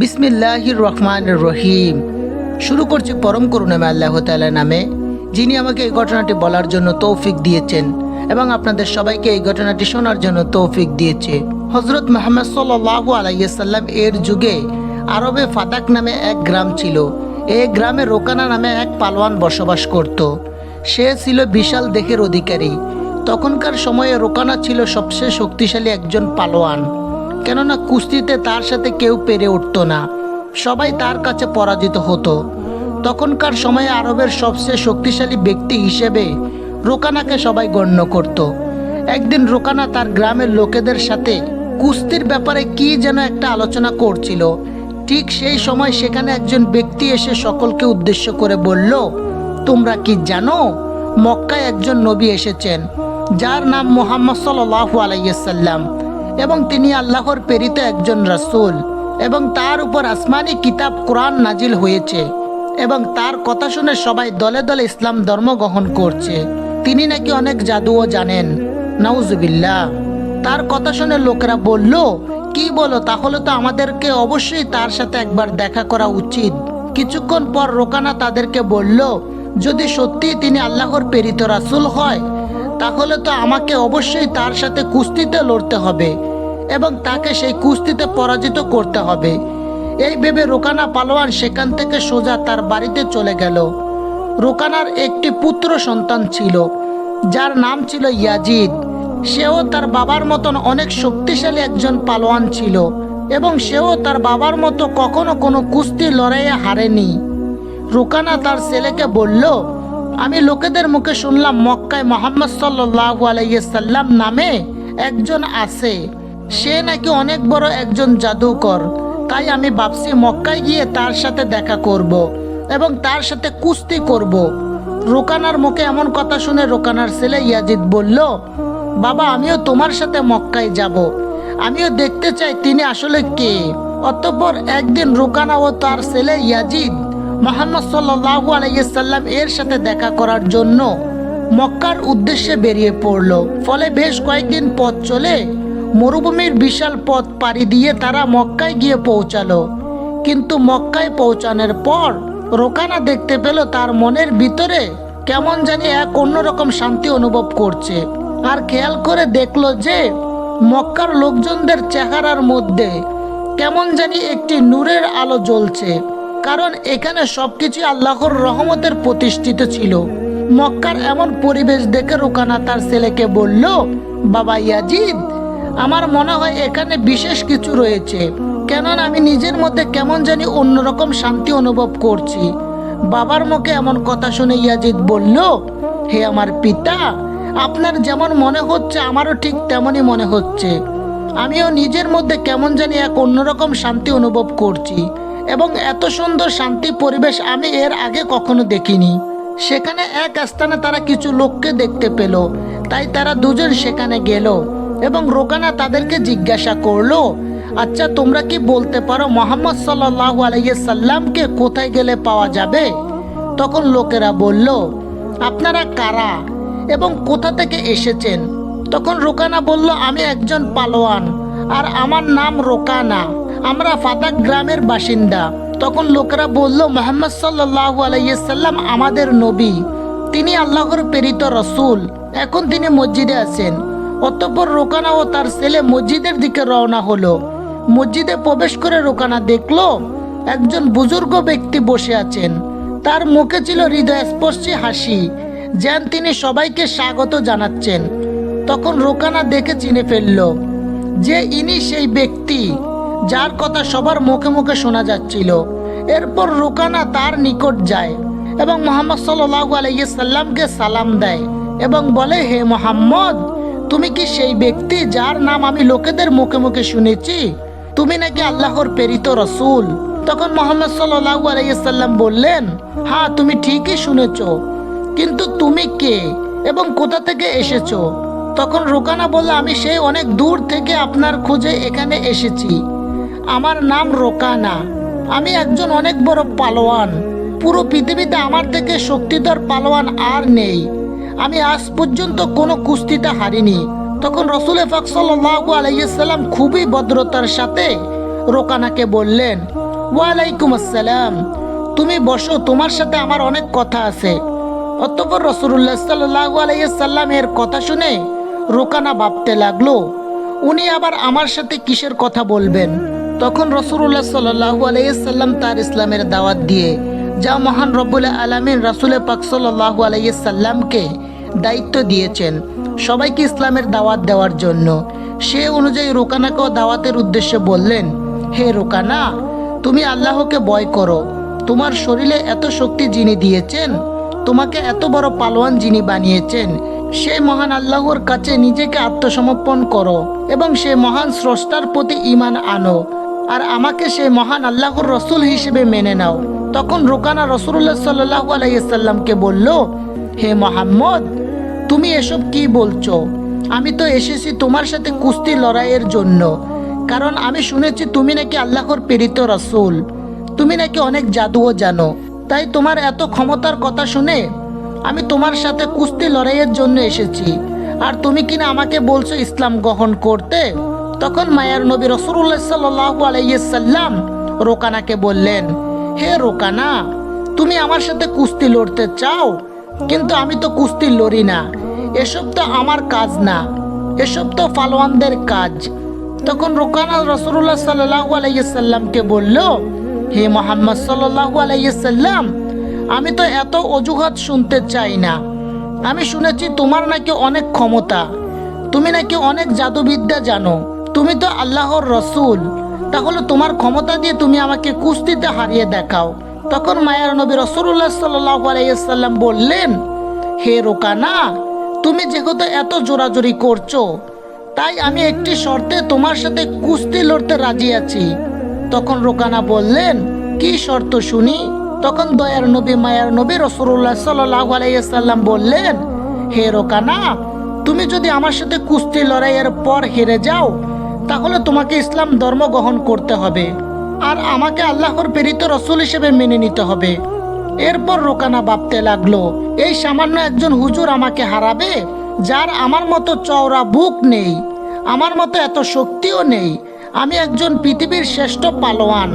বিসমিল্লাহির রহমান রহিম। শুরু করছি পরম করুণামে আল্লাহ তাআলা নামে, যিনি আমাকে এই ঘটনাটি বলার জন্য তৌফিক দিয়েছেন এবং আপনাদের সবাইকে এই ঘটনাটি শোনার জন্য তৌফিক দিয়েছে। হজরত মোহাম্মদ সাল্লাহ আলাইসাল্লাম এর যুগে আরবে ফাতাক নামে এক গ্রাম ছিল। এই গ্রামে রোকানা নামে এক পালোয়ান বসবাস করত। সে ছিল বিশাল দেহের অধিকারী। তখনকার সময়ে রোকানা ছিল সবচেয়ে শক্তিশালী একজন পালোয়ান। কেননা কুস্তিতে তার সাথে কেউ পেরে উঠত না। সবাই তার কাছে পরাজিত হতো। তখনকার সময়ে আরবের সবচেয়ে শক্তিশালী ব্যক্তি হিসেবে রোকানাকে সবাই গণ্য করত। একদিন রোকানা তার গ্রামের লোকেদের সাথে কুস্তির ব্যাপারে কি যেন একটা আলোচনা করছিল। ঠিক সেই সময় সেখানে একজন ব্যক্তি এসে সকলকে উদ্দেশ্য করে বলল, তোমরা কি জানো, মক্কায় একজন নবী এসেছেন, যার নাম মোহাম্মদ সাল্লাহ আলাইসাল্লাম এবং তিনি আল্লাহর প্রেরিত একজন রাসূল এবং তার উপর আসমানি কিতাব কোরআন নাজিল হয়েছে এবং তার কথা শুনে সবাই দলে দলে ইসলাম ধর্ম গ্রহণ করছে। তিনি নাকি অনেক জাদুও জানেন। নাউজুবিল্লাহ। তার কথা শুনে লোকেরা বলল, কি বলো, তাহলে তো আমাদেরকে অবশ্যই তার সাথে একবার দেখা করা উচিত। কিছুক্ষণ পর রোকানা তাদেরকে বলল, যদি সত্যি তিনি আল্লাহর প্রেরিত রাসূল হয় তাহলে তো আমাকে অবশ্যই তার সাথে কুস্তিতে লড়তে হবে এবং তাকে সেই কুস্তিতে পরাজিত করতে হবে। এই ভেবে রোকানা পালোয়ান সেখান থেকে সোজা তার বাড়িতে চলে গেল। রোকানার একটি পুত্র সন্তান ছিল, যার নাম ছিল ইয়াজিদ। সেও তার বাবার মতন অনেক শক্তিশালী একজন পালোয়ান ছিল এবং সেও তার বাবার মতো কখনো কোনো কুস্তি লড়াইয়ে হারেনি। রুকানা তার ছেলেকে বলল আমি লোকেদের মুখে শুনলাম মক্কায় মোহাম্মদ আলাইসাল্লাম নামে একজন আছে। সে নাকি অনেক বড় একজন জাদুকর। তাই আমি ভাবছি মক্কায় গিয়ে তার সাথে দেখা করব এবং তার সাথে কুস্তি করব। রোকানার মুখে এমন কথা শুনে রোকানার ছেলে ইয়াজিদ বলল, বাবা, আমিও তোমার সাথে মক্কায় যাব। আমিও দেখতে চাই তিনি আসলে কে। অতঃপর একদিন রোকানা ও তার ছেলে ইয়াজিদ মোহাম্মদ সাল্লাহু আলাইসাল্লাম এর সাথে দেখা করার জন্য মক্কার উদ্দেশ্যে বেরিয়ে পড়ল। ফলে বেশ কয়েকদিন পথ চলে মরুভূমির বিশাল পথ পাড়ি দিয়ে তারা মক্কায় গিয়ে পৌঁছালো। কিন্তু মক্কায় পৌঁছানোর পর রোকানা দেখতে পেল তার মনের ভিতরে কেমন জানি এক অন্যরকম শান্তি অনুভব করছে। আর খেয়াল করে দেখল যে মক্কার লোকজনদের চেহারার মধ্যে কেমন জানি একটি নূরের আলো জ্বলছে। কারণ এখানে সবকিছু আল্লাহর রহমতের প্রতিষ্ঠিত ছিল। মক্কার এমন পরিবেশ দেখে রোকানা তার ছেলেকে বলল, বাবা ইয়াজিদ, আমার মনে হয় এখানে বিশেষ কিছু রয়েছে। কেননা আমি নিজের মধ্যে কেমন জানি অন্যরকম শান্তি অনুভব করছি। বাবার মুখে এমন কথা শুনে ইয়াজিদ বলল, হে আমার পিতা, আপনার যেমন মনে হচ্ছে, আমারও ঠিক তেমনই মনে হচ্ছে। আমিও নিজের মধ্যে কেমন জানি এক অন্যরকম শান্তি অনুভব করছি। এবং এত সুন্দর শান্তি পরিবেশ আমি এর আগে কখনো দেখিনি। সেখানে এক স্থানে তারা কিছু লোককে দেখতে পেল। তাই তারা দুজন সেখানে গেল এবং রোকানা তাদেরকে জিজ্ঞাসা করল আচ্ছা তোমরা কি বলতে পারো মোহাম্মদ সাল্লাহ আলাইসাল্লামকে কোথায় গেলে পাওয়া যাবে? তখন লোকেরা বলল, আপনারা কারা এবং কোথা থেকে এসেছেন? তখন রোকানা বলল, আমি একজন পালোয়ান আর আমার নাম রোকানা। আমরা ফাতাক গ্রামের বাসিন্দা। তখন লোকেরা বলল, মোহাম্মদ সাল্লাহ আলাইসাল্লাম আমাদের নবী। তিনি আল্লাহর প্রেরিত রসুল। এখন তিনি মসজিদে আছেন। অতঃপর রোকানা ও তার ছেলে মসজিদের দিকে রওনা হলো। মসজিদে প্রবেশ করে রোকানা দেখল, একজন বুজুর্গ ব্যক্তি বসে আছেন। তার মুখে ছিল হৃদয় হৃদয়স্পর্শী হাসি, যেন তিনি সবাইকে স্বাগত জানাচ্ছেন। তখন রোকানা দেখে চিনে ফেলল, যে ইনি সেই ব্যক্তি। যার কথা সবার মুখে মুখে শোনা যাচ্ছিল। এরপর রোকানা তার নিকট যায় এবং মোহাম্মদ সাল্লাহু আলাইসাল্লামকে সালাম দেয় এবং বলে, হে মোহাম্মদ, তুমি কি সেই ব্যক্তি যার নাম আমি লোকেদের মুখে মুখে শুনেছি? তুমি নাকি আল্লাহর প্রেরিত রসুল? তখন মোহাম্মদ সাল্লাহু আলাইসাল্লাম বললেন হ্যাঁ তুমি ঠিকই শুনেছ, কিন্তু তুমি কে এবং কোথা থেকে এসেছ? তখন রোকানা বলল, আমি সেই অনেক দূর থেকে আপনার খোঁজে এখানে এসেছি। আমার নাম রোকানা। আমি একজন অনেক বড় পালোয়ান। পুরো পৃথিবীতে আমার থেকে শক্তিধর পালোয়ান আর নেই। আমি আজ পর্যন্ত কোনো কুস্তিতে হারিনি। তখন রসুল ফাক সাল্লাহু আলাইসাল্লাম খুবই ভদ্রতার সাথে রোকানাকে বললেন, ওয়ালাইকুম আসসালাম। তুমি বসো, তোমার সাথে আমার অনেক কথা আছে। অতঃপর রসুল্লাহ সাল্লাহ আলাইসাল্লামের কথা শুনে রোকানা ভাবতে লাগল, উনি আবার আমার সাথে কিসের কথা বলবেন? তখন রসুল্লাহ সাল্লাহু আলাইসাল্লাম তার ইসলামের দাওয়াত দিয়ে, যা মহান রব্বুল আলমিন রাসুল পাক সাল্লাহু আলাইসাল্লামকে দায়িত্ব দিয়েছেন সবাইকে ইসলামের দাওয়াত দেওয়ার জন্য। সে অনুযায়ী রোকানাকেও দাওয়াতের উদ্দেশ্যে বললেন, হে রোকানা, তুমি আল্লাহকে ভয় করো। তোমার শরীরে এত শক্তি যিনি দিয়েছেন, তোমাকে এত বড় পালোয়ান যিনি বানিয়েছেন, সে মহান আল্লাহর কাছে নিজেকে আত্মসমর্পণ করো এবং সে মহান স্রষ্টার প্রতি ইমান আনো। আর আমাকে সেই মহান আল্লাহর রসুল হিসেবে মেনে নাও। তখন রোকানা রসুল্লাহ সাল্লাহ আলাইসাল্লামকে বলল, হে মোহাম্মদ, তুমি এসব কি বলছো? আমি তো এসেছি তোমার সাথে কুস্তি লড়াইয়ের জন্য। কারণ আমি শুনেছি তুমি নাকি আল্লাহর প্রেরিত রসুল। তুমি নাকি অনেক জাদুও জানো। তাই তোমার এত ক্ষমতার কথা শুনে আমি তোমার সাথে কুস্তি লড়াইয়ের জন্য এসেছি। আর তুমি কিনা আমাকে বলছো ইসলাম গ্রহণ করতে? তখন মায়ার নবী রসুল্লাহ সাল্লাহু আলাইসাল্লাম রোকানাকে বললেন, হে রোকানা, তুমি আমার সাথে কুস্তি লড়তে চাও, কিন্তু আমি তো কুস্তি লড়ি না। এসব তো আমার কাজ না, এসব তো ফালোয়ানদের কাজ। তখন রোকানা রসুল্লাহ সাল্লাহু আলাইসাল্লামকে বলল, হে মোহাম্মদ সাল্লাহু আলাইসাল্লাম আমি তো এত অজুহাত শুনতে চাই না। আমি শুনেছি তোমার নাকি অনেক ক্ষমতা, তুমি নাকি অনেক জাদুবিদ্যা জানো। তুমি তো আল্লাহর রসুল, তাহলে তোমার ক্ষমতা দিয়ে তুমি আমাকে কুস্তিতে হারিয়ে দেখাও। তখন মায়ার নবী রসুল্লাহ সাল্লাহ বললেন, হে রোকানা, তুমি যেহেতু এত জোরাজোরি করছ, তাই আমি একটি শর্তে তোমার সাথে কুস্তি লড়তে রাজি আছি। তখন রোকানা বললেন, কি শর্ত শুনি? তখন দয়ার নবী, মায়ার নবী রসুল্লাহ সাল্লাহ বললেন, হে রোকানা, তুমি যদি আমার সাথে কুস্তি লড়াইয়ের পর হেরে যাও তাহলে তোমাকে ইসলাম ধর্ম গ্রহণ করতে হবে। আর আমাকে আল্লাহর প্রেরিত রসুল হিসেবে মেনে নিতে হবে। এরপর রোকানা ভাবতে লাগল, এই সামান্য একজন হুজুর আমাকে হারাবে, যার আমার মতো চওড়া বুক নেই, আমার মতো এত শক্তিও নেই, আমি একজন পৃথিবীর শ্রেষ্ঠ পালোয়ান,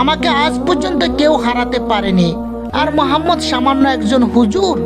আমাকে আজ পর্যন্ত কেউ হারাতে পারেনি। আর মোহাম্মদ সামান্য একজন হুজুর,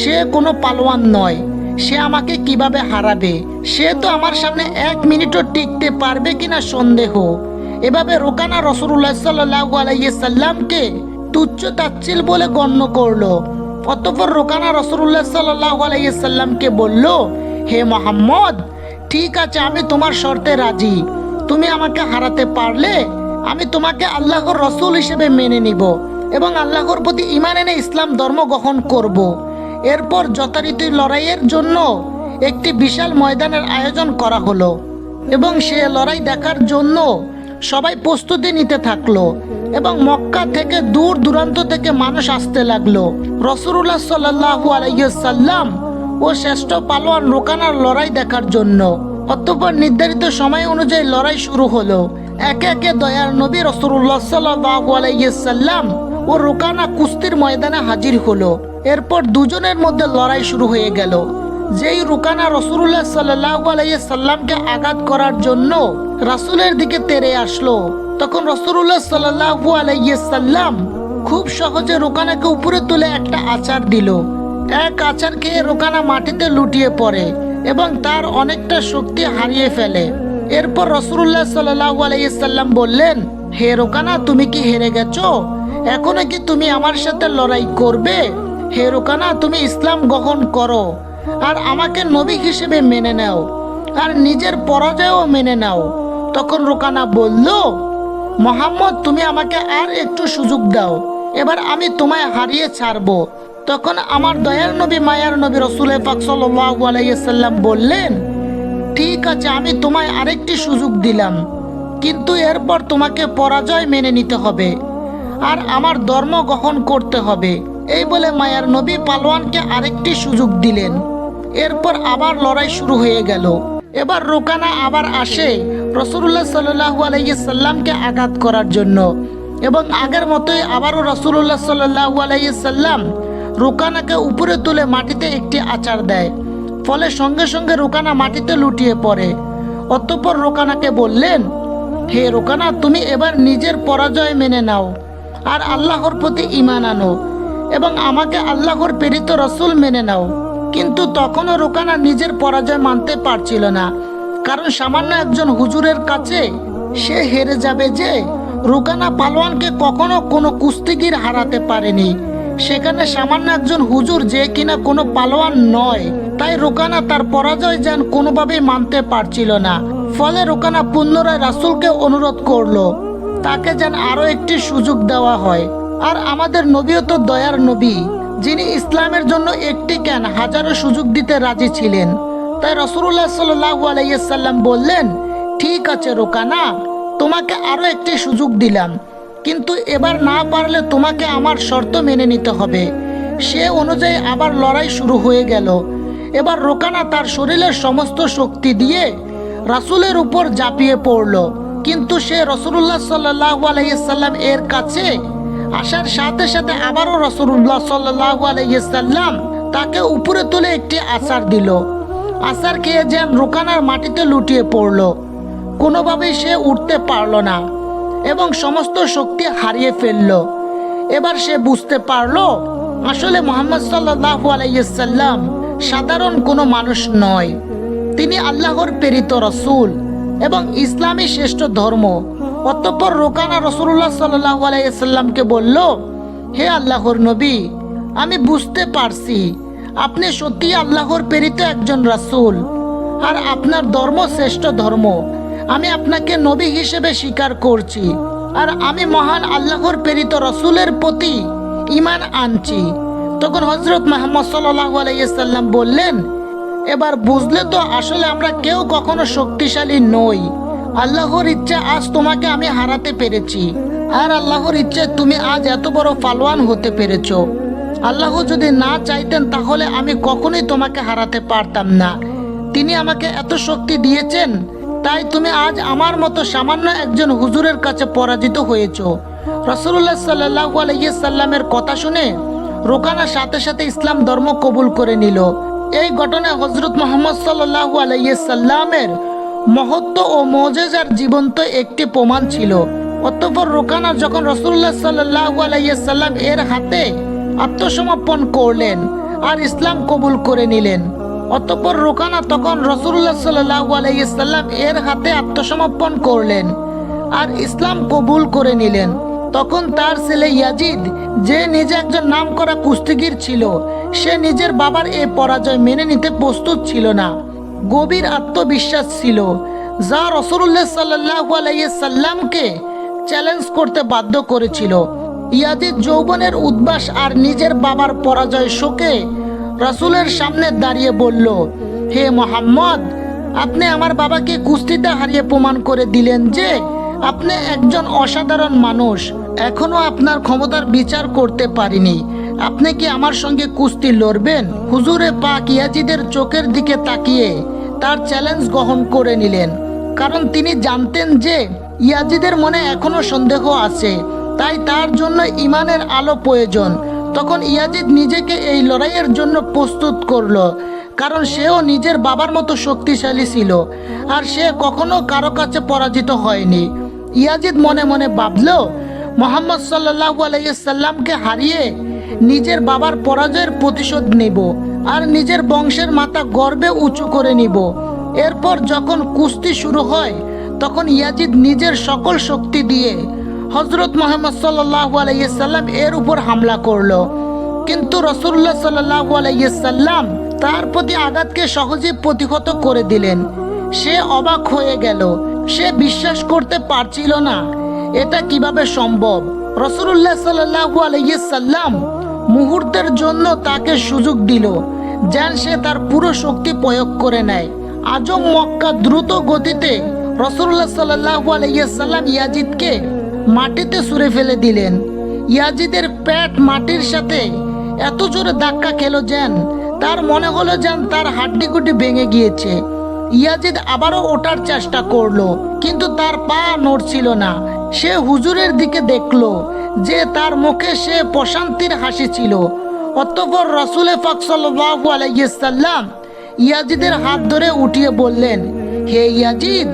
সে কোনো পালোয়ান নয়। সে আমাকে কীভাবে হারাবে? সে তো আমার সামনে এক মিনিটও টিকতে পারবে কিনা সন্দেহ। এভাবে রোকানা রসুল্লাহ সাল্লাহ আলাইসাল্লামকে তুচ্ছ তাচ্ছিল বলে গণ্য করল। অতঃপর রোকানা রসুল্লাহ সাল্লাহ আলাইসাল্লামকে বলল, হে মোহাম্মদ, ঠিক আছে, আমি তোমার শর্তে রাজি। তুমি আমাকে হারাতে পারলে আমি তোমাকে আল্লাহর রসুল হিসেবে মেনে নিব এবং আল্লাহর প্রতি ইমান এনে ইসলাম ধর্ম গ্রহণ করব। এরপর যথারীতি লড়াইয়ের জন্য একটি বিশাল ময়দানের আয়োজন করা হলো এবং সে লড়াই দেখার জন্য সবাই প্রস্তুতি নিতে থাকল এবং মক্কা থেকে দূর দূরান্ত থেকে মানুষ আসতে লাগল। রসুল্লাহ সাল্লাহু আলাইসাল্লাম ও শ্রেষ্ঠ পালোয়ান রোকানার লড়াই দেখার জন্য। অতঃপর নির্ধারিত সময় অনুযায়ী লড়াই শুরু হলো। একে একে দয়ার নবী রসুল্লাহ সাল্লাহু আলাইসাল্লাম ও রোকানা কুস্তির ময়দানে হাজির হলো। এরপর দুজনের মধ্যে লড়াই শুরু হয়ে গেল। যেই রুকানা রসুল্লাহ সাল্লাহ সাল্লামকে আঘাত করার জন্য রাসুলের দিকে তেরে আসলো, তখন রসুল্লাহ সাল্লাহু আলাইসাল্লাম খুব সহজে রোকানাকে উপরে তুলে একটা আচার দিল। এক আচার খেয়ে রোকানা মাটিতে লুটিয়ে পড়ে এবং তার অনেকটা শক্তি হারিয়ে ফেলে। এরপর রসুল্লাহ সাল্লাহু আলাইসাল্লাম বললেন, হে রোকানা, তুমি কি হেরে গেছো? এখনও কি তুমি আমার সাথে লড়াই করবে? হে রোকানা, তুমি ইসলাম গ্রহণ করো আর আমাকে নবী হিসেবে মেনে নাও আর নিজের পরাজয়ও মেনে নাও। তখন রোকানা বলল, মোহাম্মদ, তুমি আমাকে আর একটু সুযোগ দাও। এবার আমি তোমায় হারিয়ে ছাড়বো। তখন আমার দয়ার নবী, মায়ার নবী রসুল পাক বললেন, ঠিক আছে, আমি তোমায় আরেকটি সুযোগ দিলাম। কিন্তু এরপর তোমাকে পরাজয় মেনে নিতে হবে। আর আমার ধর্ম গ্রহণ করতে হবে। এই বলে মায়ার নবী পালোয়ানকে আরেকটি সুযোগ দিলেন। এরপর আবার লড়াই শুরু হয়ে গেল। এবার রোকানা আবার আসে রসুল্লাহ সাল্লাহু আলাইসাল্লামকে আঘাত করার জন্য। এবং আগের মতোই আবারও রসুল্লাহ সাল্লাহু আলাইসাল্লাম রোকানাকে উপরে তুলে মাটিতে একটি আচার দেয়। ফলে সঙ্গে সঙ্গে রোকানা মাটিতে লুটিয়ে পড়ে। অতঃপর রোকানাকে বললেন, হে রোকানা, তুমি এবার নিজের পরাজয় মেনে নাও। আর আল্লাহর প্রতি ইমান আনো এবং আমাকে আল্লাহর প্রেরিত রসুল মেনে নাও। কিন্তু তখনও রোকানা নিজের পরাজয় মানতে পারছিল না। কারণ সামান্য একজন হুজুরের কাছে সে হেরে যাবে যে রোকানা পালোয়ানকে কখনো কোনো কুস্তিগির হারাতে পারেনি। সেখানে সামান্য একজন হুজুর যে কিনা কোনো পালোয়ান নয়, তাই রোকানা তার পরাজয় যেন কোনোভাবেই মানতে পারছিল না। ফলে রোকানা পুনরায় রাসুলকে অনুরোধ করল। তাকে যেন আরও একটি সুযোগ দেওয়া হয়। আর আমাদের নবীও তো দয়ার নবী, যিনি ইসলামের জন্য একটি কেন হাজারো সুযোগ দিতে রাজি ছিলেন। তাই রসুল্লাহ সাল্লাহ আলাইসাল্লাম বললেন, ঠিক আছে রোকানা, তোমাকে আরও একটি সুযোগ দিলাম। কিন্তু এবার না পারলে তোমাকে আমার শর্ত মেনে নিতে হবে। সে অনুযায়ী আবার লড়াই শুরু হয়ে গেল। এবার রোকানা তার শরীরের সমস্ত শক্তি দিয়ে রাসুলের উপর ঝাঁপিয়ে পড়ল। কিন্তু সে রসুল্লাহ সাল্লাহ আলহিসাল্লাম এর কাছে আসার সাথে সাথে আবারও রসুল্লাহ সাল্লাহ আলহিসাল্লাম তাকে উপরে তুলে একটি আচার দিল। আচার খেয়ে যেন রোকানার মাটিতে লুটিয়ে পড়ল। কোনোভাবেই সে উঠতে পারল না এবং সমস্ত শক্তি হারিয়ে ফেলল। এবার সে বুঝতে পারল, আসলে মোহাম্মদ সাল্লাহ আলাইসাল্লাম সাধারণ কোনো মানুষ নয়। তিনি আল্লাহর প্রেরিত রসুল। এবং ইসলামী শ্রেষ্ঠ ধর্ম। অতঃপর রোকানা রসুল্লাহ সাল্লাহ আলাইসাল্লামকে বলল, হে আল্লাহর নবী, আমি বুঝতে পারছি, আপনি সত্যি আল্লাহর প্রেরিত একজন রাসূল। আর আপনার ধর্ম শ্রেষ্ঠ ধর্ম। আমি আপনাকে নবী হিসেবে স্বীকার করছি। আর আমি মহান আল্লাহর প্রেরিত রসুলের প্রতি ইমান আনছি। তখন হজরত মোহাম্মদ সাল্লাহ আলাইসাল্লাম বললেন এবার বুঝলে তো আসলে আমরা কেউ কখনো শক্তিশালী নই। আল্লাহর ইচ্ছা আজ তোমাকে আমি হারাতে পেরেছি। আর আল্লাহর ইচ্ছে তুমি আজ এত বড় ফালোয়ান হতে পেরেছ। আল্লাহ যদি না চাইতেন তাহলে আমি কখনোই তোমাকে হারাতে পারতাম না। তিনি আমাকে এত শক্তি দিয়েছেন, তাই তুমি আজ আমার মতো সামান্য একজন হুজুরের কাছে পরাজিত হয়েছ। রসুল্লাহ সাল্লাহ আলাইসাল্লামের কথা শুনে রোকানা সাথে সাথে ইসলাম ধর্ম কবুল করে নিল। এই ঘটনায় হজরত মোহাম্মদ সাল্লাহ আলাইসাল্লামের মহত্ব ও মজেজার জীবন্ত একটি প্রমাণ ছিল। অতঃপর রোকানা যখন রসুল্লাহ সাল্লাহ আলাইসাল্লাম এর হাতে আত্মসমর্পণ করলেন আর ইসলাম কবুল করে নিলেন, অতঃপর রোকানা তখন রসুল্লাহ সাল্লাহ আলাইসাল্লাম এর হাতে আত্মসমর্পণ করলেন আর ইসলাম কবুল করে নিলেন। তখন তার ছেলে ইয়াজিদ, যে নিজে একজন নাম করা কুস্তিগির ছিল, সে নিজের বাবার এ পরাজয় মেনে নিতে প্রস্তুত ছিল না। গভীর আত্মবিশ্বাস ছিল, যা রসুল্লাহ সাল্লাহ আলাইসাল্লামকে চ্যালেঞ্জ করতে বাধ্য করেছিল। ইয়াজিদ যৌবনের উদ্বাস আর নিজের বাবার পরাজয় শোকে রাসুলের সামনে দাঁড়িয়ে বলল, হে মোহাম্মদ, আপনি আমার বাবাকে কুস্তিতে হারিয়ে প্রমাণ করে দিলেন যে আপনি একজন অসাধারণ মানুষ। এখনও আপনার ক্ষমতার বিচার করতে পারিনি। আপনি কি আমার সঙ্গে কুস্তি লড়বেন? হুজুরে পাক ইয়াজিদের চোখের দিকে তাকিয়ে তার চ্যালেঞ্জ গ্রহণ করে নিলেন। কারণ তিনি জানতেন যে ইয়াজিদের মনে এখনও সন্দেহ আছে। তাই তার জন্য ইমানের আলো প্রয়োজন। তখন ইয়াজিদ নিজেকে এই লড়াইয়ের জন্য প্রস্তুত করল। কারণ সেও নিজের বাবার মতো শক্তিশালী ছিল। আর সে কখনো কারও কাছে পরাজিত হয়নি। ইয়াজিদ মনে মনে ভাবল মোহাম্মদ সাল্লাহ আলাইসাল্লামকে হারিয়ে নিজের বাবার পরাজয়ের প্রতিশোধ নেব আর নিজের বংশের মাথা গর্বে উঁচু করে নিব। এরপর যখন কুস্তি শুরু হয়, তখন ইয়াজিদ নিজের সকল শক্তি দিয়ে হজরত মোহাম্মদ সাল্লাহ আলাইসাল্লাম এর উপর হামলা করল। কিন্তু রসুল্লাহ সাল্লাহ আলাইসাল্লাম তার প্রতি আঘাতকে সহজে প্রতিহত করে দিলেন। সে অবাক হয়ে গেল। সে বিশ্বাস করতে পারছিল না। এটা কীভাবে সম্ভব? রসুল্লাহ সাল্লাহ আলাইসাল্লাম মুহূর্তের জন্য তাকে সুযোগ দিল, যেন সে তার পুরো শক্তি প্রয়োগ করে নেয়। আজম মক্কা দ্রুত গতিতে রসুল্লাহ সাল্লাহ আলাইসাল্লাম ইয়াজিদকে মাটিতে সুরে ফেলে দিলেন। ইয়াজিদের পেট মাটির সাথে এত জোরে ধাক্কা খেলো যেন তার মনে হলো যেন তার হাড্ডিগুটি ভেঙে গিয়েছে। ইয়াজিদ আবারও ওঠার চেষ্টা করল, কিন্তু তার পা নড়ছিল না। সে হুজুরের দিকে দেখল যে তার মুখে সে প্রশান্তির হাসি ছিল। অতঃপর রসুলে ফাক সাল্লাল্লাহু আলাইহি সাল্লাম ইয়াজিদের হাত ধরে উঠিয়ে বললেন, হে ইয়াজিদ,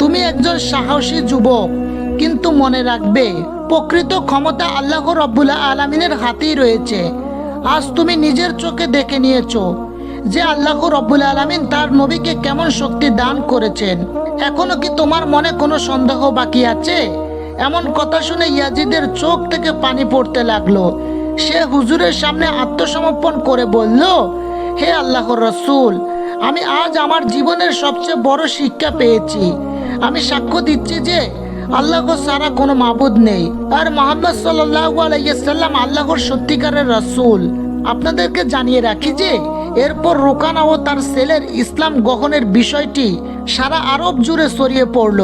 তুমি একজন সাহসী যুবক, কিন্তু মনে রাখবে, প্রকৃত ক্ষমতা আল্লাহ রব্বুল্লাহ আলমিনের হাতেই রয়েছে। আজ তুমি নিজের চোখে দেখে নিয়েছো যে আল্লাহ রব্বুল আলমিন তার নবীকে কেমন শক্তি দান করেছেন। এখনও কি তোমার মনে কোনো সন্দেহ বাকি আছে? এমন কথা শুনে ইয়াজিদের চোখ থেকে পানি পড়তে লাগল। সে হুজুরের সামনে আত্মসমর্পণ করে বলল, হে আল্লাহর রসুল, আমি আজ আমার জীবনের সবচেয়ে বড় শিক্ষা পেয়েছি। আমি সাক্ষ্য দিচ্ছি যে আল্লাহ সারা কোনো মাবুদ নেই। আর মোহাম্মদ আলাইসাল্লাম আল্লাহর সত্যিকারের রসুল। আপনাদেরকে জানিয়ে রাখি যে, এরপর রোকানা ও তার ছেলের ইসলাম গ্রহণের বিষয়টি সারা আরব জুড়ে ছড়িয়ে পড়ল।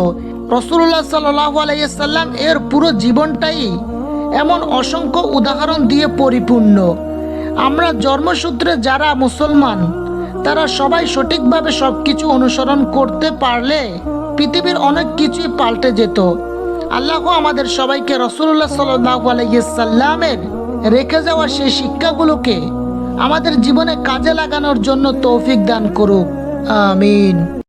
রসুল্লাহ সাল্লাহ আলাইসাল্লাম এর পুরো জীবনটাই এমন অসংখ্য উদাহরণ দিয়ে পরিপূর্ণ। আমরা জন্মসূত্রে যারা মুসলমান, তারা সবাই সঠিকভাবে সব কিছু অনুসরণ করতে পারলে পৃথিবীর অনেক কিছুই পাল্টে যেত। আল্লাহ আমাদের সবাইকে রসুল্লাহ সাল্লামের রেখে যাওয়া সেই শিক্ষাগুলোকে আমাদের জীবনে কাজে লাগানোর জন্য তৌফিক দান করুক। আমিন।